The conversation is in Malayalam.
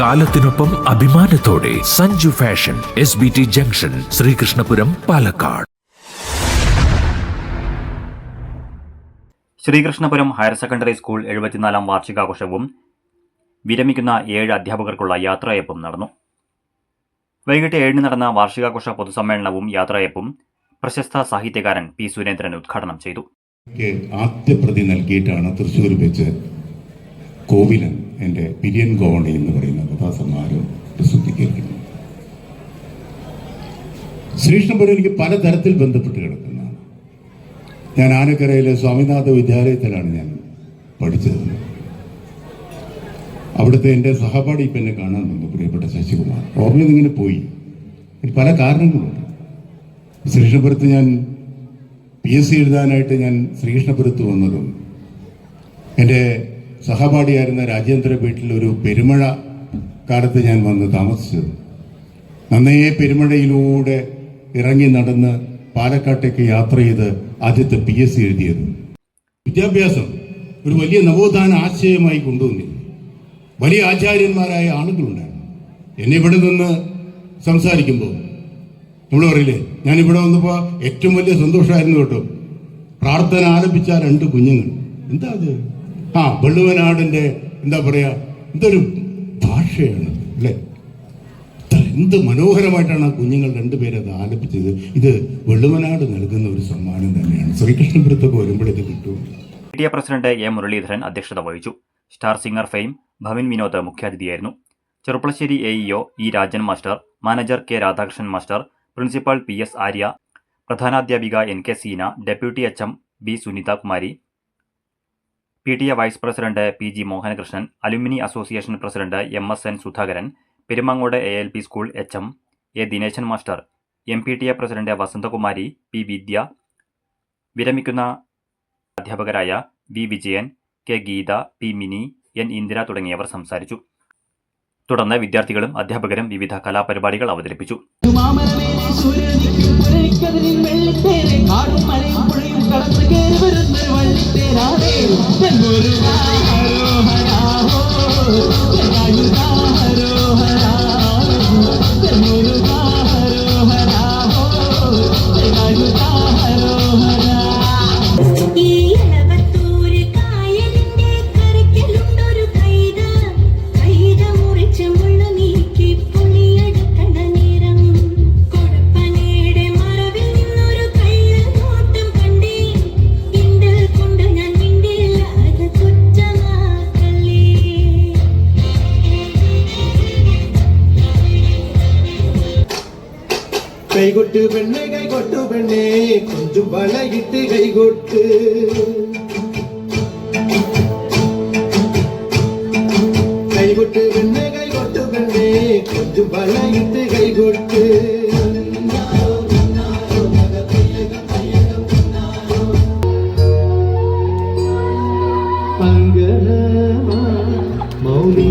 കാലത്തിനൊപ്പം അഭിമാനത്തോടെ Sanju fashion S B T junction Sreekrishnapuram Palakkad. Sreekrishnapuram higher secondary school എഴുപത്തിനാലാം വാർഷികാഘോഷവും വിരമിക്കുന്ന ഏഴ് അധ്യാപകർക്കുള്ള യാത്രയപ്പും നടന്നു. വൈകിട്ട് ഏഴിന് നടന്ന വാർഷികാഘോഷ പൊതുസമ്മേളനവും യാത്രയപ്പും പ്രശസ്ത സാഹിത്യകാരൻ പി സുരേന്ദ്രൻ ഉദ്ഘാടനം ചെയ്തു. ആദ്യ പ്രതി നൽകിയിട്ടാണ് തൃശ്ശൂർ വെച്ച് കോവിലൻ എന്റെ പിരിയൻ ഗോവണി എന്ന് പറയുന്ന കഥാസമാരം കേൾക്കുന്നു ശ്രീകൃഷ്ണപുരം എനിക്ക് പലതരത്തിൽ ബന്ധപ്പെട്ട് കിടക്കുന്നതാണ് ഞാൻ ആനക്കരയിലെ സ്വാമിനാഥ വിദ്യാലയത്തിലാണ് ഞാൻ പഠിച്ചത്. അവിടുത്തെ എന്റെ സഹപാഠി ഇപ്പം എന്നെ കാണാൻ വന്നു പ്രിയപ്പെട്ട ശശികുമാർ. ഓർമ്മയിൽ നിന്നിങ്ങനെ പോയി. പല കാരണങ്ങളുണ്ട്. ശ്രീകൃഷ്ണപുരത്ത് ഞാൻ പി എസ് സി എഴുതാനായിട്ട് ഞാൻ ശ്രീകൃഷ്ണപുരത്ത് വന്നതും എന്റെ സഹപാഠിയായിരുന്ന രാജേന്ദ്ര വീട്ടിൽ ഒരു പെരുമഴ കാലത്ത് ഞാൻ വന്ന് താമസിച്ചത്. നന്നേ പെരുമഴയിലൂടെ ഇറങ്ങി നടന്ന് പാലക്കാട്ടേക്ക് യാത്ര ചെയ്ത് ആദ്യത്തെ പി എസ് സി എഴുതിയത്. വിദ്യാഭ്യാസം ഒരു വലിയ നവോത്ഥാന ആശയമായി കൊണ്ടുവന്നില്ല വലിയ ആചാര്യന്മാരായ ആളുകളുണ്ടായിരുന്നു. എന്നെ ഇവിടെ നിന്ന് സംസാരിക്കുമ്പോൾ നമ്മൾ പറയില്ലേ ഞാൻ ഇവിടെ വന്നപ്പോൾ ഏറ്റവും വലിയ സന്തോഷമായിരുന്നു കേട്ടോ. പ്രാർത്ഥന ആലപിച്ച രണ്ട് കുഞ്ഞുങ്ങൾ. എന്താ അത്? ആ വെള്ളുവനാടിന്റെ എന്താ പറയാ എന്തൊരു ഭാഷയാണ് അല്ലേ? എന്ത് മനോഹരമായിട്ടാണ് ആ കുഞ്ഞുങ്ങൾ രണ്ടുപേരെ അത് ആലപിച്ചത്. ഇത് വെള്ളുവനാട് നൽകുന്ന ഒരു സമ്മാനം തന്നെയാണ്. ശ്രീകൃഷ്ണപുരത്തൊക്കെ വരുമ്പോൾ ഇത് കിട്ടും. മീഡിയ പ്രസിഡന്റ് എ മുരളീധരൻ അധ്യക്ഷത വഹിച്ചു. Star singer fame Bhavin Vinod മുഖ്യാതിഥിയായിരുന്നു. Cherpulassery A EO E Rajan master manager K Radhakrishnan master principal P S Arya പ്രധാനാധ്യാപിക N K Seena deputy H M B Sunitha Kumari P T A vice president P G Mohanakrishnan alumni association president M S N Sudhakaran Perumangode A L P school H M A Dineshan master M P T A president Vasanthakumari P Vidya വിരമിക്കുന്ന അധ്യാപകരായ V Vijayan K Geetha P Mini N Indira തുടങ്ങിയവർ സംസാരിച്ചു. തുടർന്ന് വിദ്യാർത്ഥികളും അധ്യാപകരും വിവിധ കലാപരിപാടികൾ അവതരിപ്പിച്ചു. കടന്നു കയറി Hare Hare Hare Hare கைகொட்டு பெண்ணே கைகொட்டு பெண்ணே கொஞ்சம் பழகிட்டு கைகொட்டு. கைகொட்டு பெண்ணே கைகொட்டு பெண்ணே கொஞ்சம் பழகிட்டு கைகொட்டு. மௌனி